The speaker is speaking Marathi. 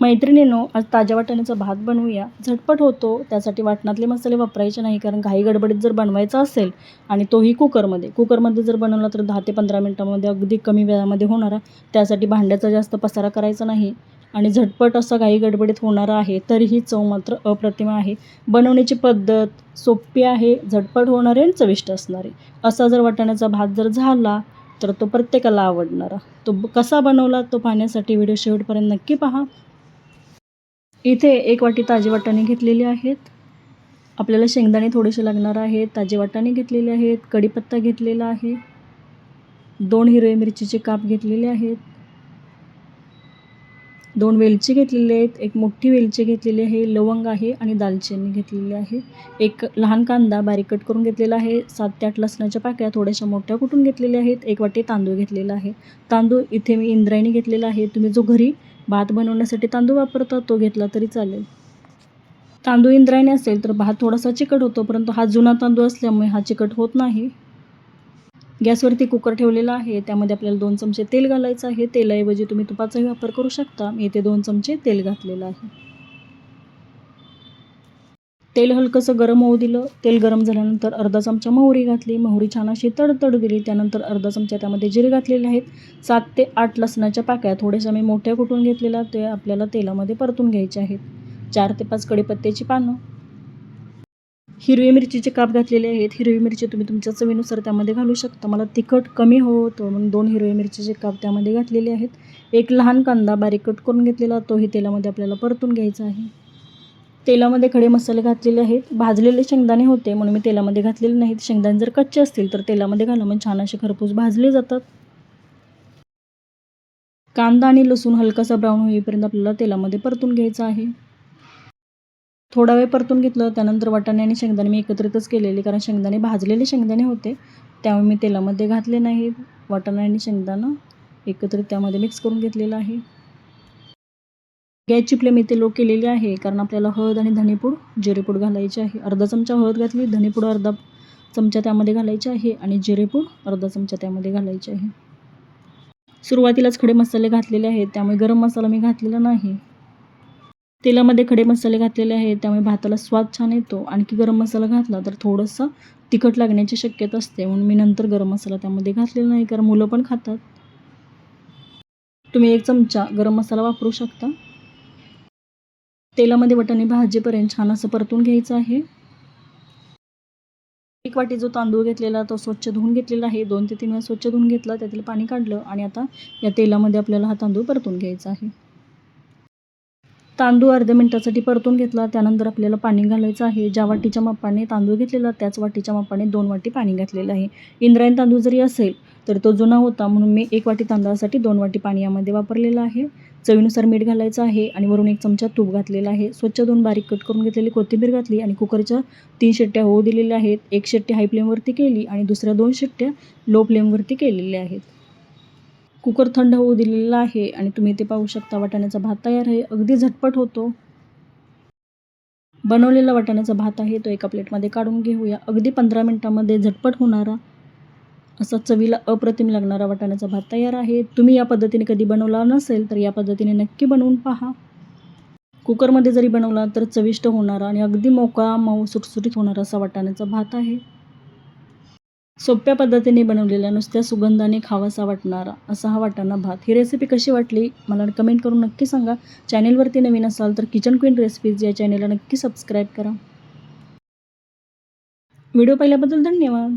मैत्रिणींनो आज ताज्या वाटाण्याचा भात बनवूया. झटपट होतो त्यासाठी वाटणातले मसाले वापरायचे नाही कारण घाई गडबडीत जर बनवायचा असेल आणि तोही कुकरमध्ये. कुकरमध्ये जर बनवला तर दहा ते पंधरा मिनटामध्ये अगदी कमी वेळामध्ये होणारा त्यासाठी भांड्याचा जास्त पसारा करायचा नाही. आणि झटपट असा घाई गडबडीत होणारा आहे तरीही चव मात्र अप्रतिम आहे. बनवण्याची पद्धत सोपी आहे झटपट होणारे आणि चविष्ट असणारे. असा जर वाटाण्याचा भात जर झाला तर तो प्रत्येकाला आवडणारा. तो कसा बनवला तो पाहण्यासाठी व्हिडिओ शेवटपर्यंत नक्की पहा. इथे एक वाटी ताजे वाटाणे घेतलेले आहेत. आपल्याला शेंगदाणे थोडेसे लागणार आहेत. ताजे वाटाणे घेतलेले आहेत. कढीपत्ता घेतलेला आहे. दोन हिरवे मिरचीचे काप घेतलेले आहेत. दोन वेलची घेतलेले आहेत. एक मोठी वेलची घेतलेली आहे. लवंग आहे आणि दालचिनी घेतलेली आहे. एक लहान कांदा बारीक कट करून घेतलेला आहे. सात ते आठ लसणाच्या पाकळ्या थोड्याशा मोठ्या कुटून घेतलेल्या आहेत. एक वाटी तांदूळ घेतलेला आहे. तांदूळ इथे मी इंद्रायणी घेतलेला आहे. तुम्ही जो घरी भात बनवण्यासाठी तांदूळ वापरतात तो घेतला तरी चालेल. तांदूळ इंद्रायणी असेल तर भात थोडासा चिकट होतो परंतु हा जुना तांदूळ असल्यामुळे हा चिकट होत नाही. गॅसवरती कुकर ठेवलेला आहे त्यामध्ये आपल्याला दोन चमचे तेल घालायचं आहे. तेलाऐवजी तुम्ही तुपाचाही वापर करू शकता. मी इथे दोन चमचे तेल घातलेलं आहे. तेल हलकंसं गरम होऊ दिलं. तेल गरम झाल्यानंतर अर्धा चमचा मोहरी घातली. मोहरी छान अशी तडतड दिली त्यानंतर अर्धा चमचा त्यामध्ये जिरे घातलेले आहेत. सात ते आठ लसणाच्या पाकळ्या थोड्याशा मी मोठ्या कुटून घेतलेल्या ते आपल्याला तेलामध्ये परतून घ्यायचे आहेत. चार ते पाच कडीपत्त्याची पानं. हिरवी मिरचीचे काप घातलेले आहेत. हिरवी मिरची तुम्ही तुमच्या चवीनुसार त्यामध्ये घालू शकता. मला तिखट कमी हवं होतं म्हणून दोन हिरवी मिरचीचे काप त्यामध्ये घातलेले आहेत. एक लहान कांदा बारीक कट करून घेतलेला तोही तेलामध्ये आपल्याला परतून घ्यायचा आहे. तेलामध्ये खडे मसाले घातलेले आहेत. भाजलेले शेंगदाणे होते म्हणून मी तेलामध्ये घातलेले नाहीत. शेंगदाणे जर कच्चे असतील तर तेलामध्ये घालून म्हणजे छान असे खरपूस भाजले जातात. कांदा आणि लसूण हलकासा ब्राऊन होईपर्यंत आपल्याला तेलामध्ये परतून घ्यायचा आहे. थोडा वेळ परतून घेतलं त्यानंतर वाटाणे आणि शेंगदाणे मी एकत्रितच केलेले कारण शेंगदाणे भाजलेले शेंगदाणे होते. त्यामुळे मी तेलामध्ये घातले नाहीत. वाटाणे आणि शेंगदाणं एकत्रित त्यामध्ये मिक्स करून घेतलेलं आहे. गॅसची फ्लेम इथे लो केलेली आहे कारण आपल्याला हळद आणि धणेपूड जिरेपूड घालायची आहे. अर्धा चमचा हळद घातली धणेपूड अर्धा चमचा त्यामध्ये घालायचे आहे आणि जिरेपूड अर्धा चमचा त्यामध्ये घालायचे आहे. सुरुवातीलाच खडे मसाले घातलेले आहेत त्यामुळे गरम मसाला मी घातलेला नाही. तेलामध्ये खडे मसाले घातलेले आहेत त्यामुळे भाताला स्वाद छान येतो. आणखी गरम मसाला घातला तर थोडंसं तिखट लागण्याची शक्यता असते म्हणून मी नंतर गरम मसाला त्यामध्ये घातलेला नाही कारण मुलं पण खातात. तुम्ही एक चमचा गरम मसाला वापरू शकता. तेलामध्ये वटाणे भाजेपर्यंत छान असं परतून घ्यायचं आहे. एक वाटी जो तांदूळ घेतलेला तो स्वच्छ धुवून घेतलेला आहे. दोन ते तीन वेळा स्वच्छ धुवून घेतला त्यातील पाणी काढलं आणि आता या तेलामध्ये आपल्याला हा तांदूळ परतून घ्यायचा आहे. तांदूळ अर्ध्या मिनटासाठी परतून घेतला त्यानंतर आपल्याला पाणी घालायचं आहे. ज्या वाटीच्या मापाने तांदूळ घेतलेला त्याच वाटीच्या मापाने दोन वाटी पाणी घातलेलं आहे. इंद्रायण तांदूळ जरी असेल तर तो जुना होता म्हणून मी एक वाटी तांदळासाठी दोन वाटी पाणी यामध्ये वापरलेलं आहे. चवीनुसार मीठ घालायचं आहे आणि वरून एक चमचा तूप घातलेला आहे. स्वच्छ दोन बारीक कट करून घेतलेली कोथिंबीर घातली आणि कुकरच्या तीन शेट्ट्या होऊ दिलेल्या आहेत. एक शेट्टी हाय फ्लेमवरती केली आणि दुसऱ्या दोन शेट्ट्या लो फ्लेमवरती केलेल्या आहेत. कुकर थंड होऊ दिलेला आहे आणि तुम्ही ते पाहू शकता वाटाण्याचा भात तयार आहे. अगदी झटपट होतो. बनवलेला वाटाण्याचा भात आहे. तो एका प्लेटमध्ये काढून घेऊया. अगदी पंधरा मिनटामध्ये झटपट होणारा असा चवीला अप्रतिम लागणारा वाटाण्याचा भात तयार आहे. तुम्ही या पद्धतीने कधी बनवला नसेल तर या पद्धतीने नक्की बनवून पहा. कुकरमध्ये जरी बनवला तर चविष्ट होणारा आणि अगदी मोकळा मऊ सुटसुटीत होणारा असा वाटाण्याचा भात आहे. सोप्या पद्धतीने बनवलेला नुसत्या सुगंधाने खावासा वाटणारा असा हा वाटाणा भात. ही रेसिपी कशी वाटली? मला कमेंट करून नक्की सांगा. चॅनेलवरती नवीन असाल तर किचन क्वीन रेसिपीज या चॅनेलला नक्की सबस्क्राईब करा. व्हिडिओ पाहिल्याबद्दल धन्यवाद.